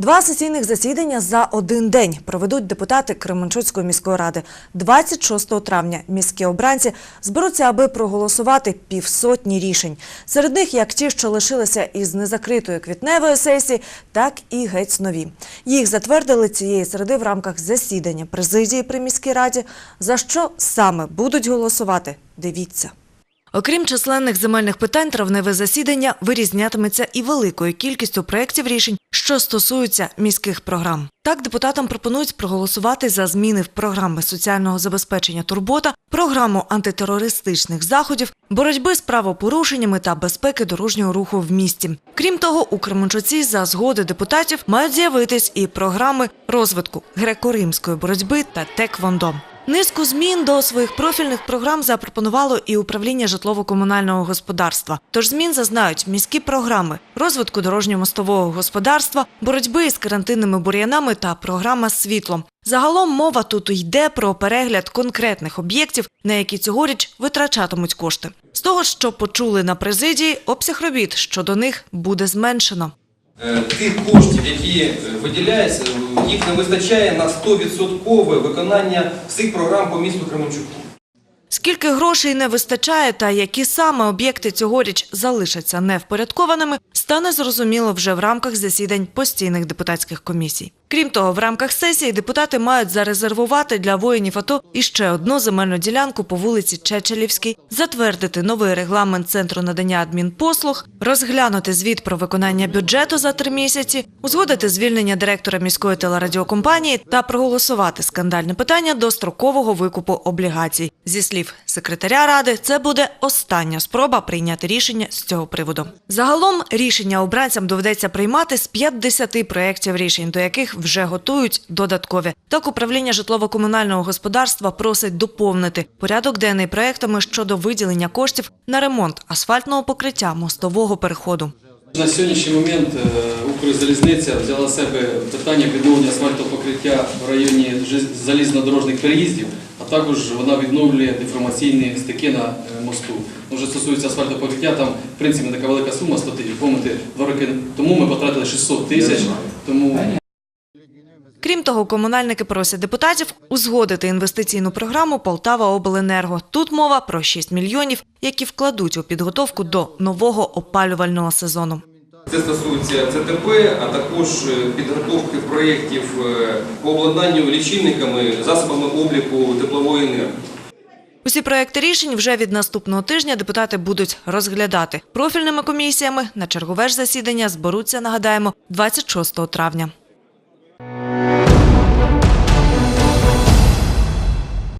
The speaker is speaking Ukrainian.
Два сесійних засідання за один день проведуть депутати Кременчуцької міської ради. 26 травня міські обранці зберуться, аби проголосувати півсотні рішень. Серед них як ті, що лишилися із незакритої квітневої сесії, так і геть нові. Їх затвердили цієї середи в рамках засідання президії при міській раді. За що саме будуть голосувати? Дивіться. Окрім численних земельних питань, травневе засідання вирізнятиметься і великою кількістю проєктів рішень, що стосуються міських програм. Так, депутатам пропонують проголосувати за зміни в програми соціального забезпечення турбота, програму антитерористичних заходів, боротьби з правопорушеннями та безпеки дорожнього руху в місті. Крім того, у Кременчуці за згоди депутатів мають з'явитись і програми розвитку греко-римської боротьби та теквондо. Низку змін до своїх профільних програм запропонувало і управління житлово-комунального господарства. Тож змін зазнають міські програми розвитку дорожньо-мостового господарства, боротьби із карантинними бур'янами та програма світло. Загалом мова тут йде про перегляд конкретних об'єктів, на які цьогоріч витрачатимуть кошти. З того, що почули на президії, обсяг робіт щодо них буде зменшено. Е, Тих коштів, які е, виділяються, їх не вистачає на 100% виконання всіх програм по місту Кременчуку. Скільки грошей не вистачає та які саме об'єкти цьогоріч залишаться невпорядкованими, стане зрозуміло вже в рамках засідань постійних депутатських комісій. Крім того, в рамках сесії депутати мають зарезервувати для воїнів АТО іще одну земельну ділянку по вулиці Чечелівській, затвердити новий регламент центру надання адмінпослуг, розглянути звіт про виконання бюджету за три місяці, узгодити звільнення директора міської телерадіокомпанії та проголосувати скандальне питання дострокового викупу облігацій. Зі слів секретаря ради, це буде остання спроба прийняти рішення з цього приводу. Загалом рішення обранцям доведеться приймати з 50 проєктів рішень, до яких вже готують додаткові. Так, управління житлово-комунального господарства просить доповнити порядок денний проектами щодо виділення коштів на ремонт асфальтного покриття мостового переходу. На сьогоднішній момент е, Укрзалізниця взяла себе питання відновлення асфальтового покриття в районі залізнодорожних переїздів, також вона відновлює деформаційні стики на е, мосту. Ну, Вже стосується асфальтового покриття, там в принципі не така велика сума 100 тисяч. Помните, два роки тому ми потратили 600 тисяч, тому Крім того, комунальники просять депутатів узгодити інвестиційну програму Полтава Обленерго. Тут мова про 6 мільйонів, які вкладуть у підготовку до нового опалювального сезону. Це стосується ЦТП, а також е, підготовки проєктів е, по обладнанню лічильниками, засобами обліку теплової енергії. Усі проекти рішень вже від наступного тижня депутати будуть розглядати профільними комісіями. На чергове ж засідання зберуться, нагадаємо, 26 травня.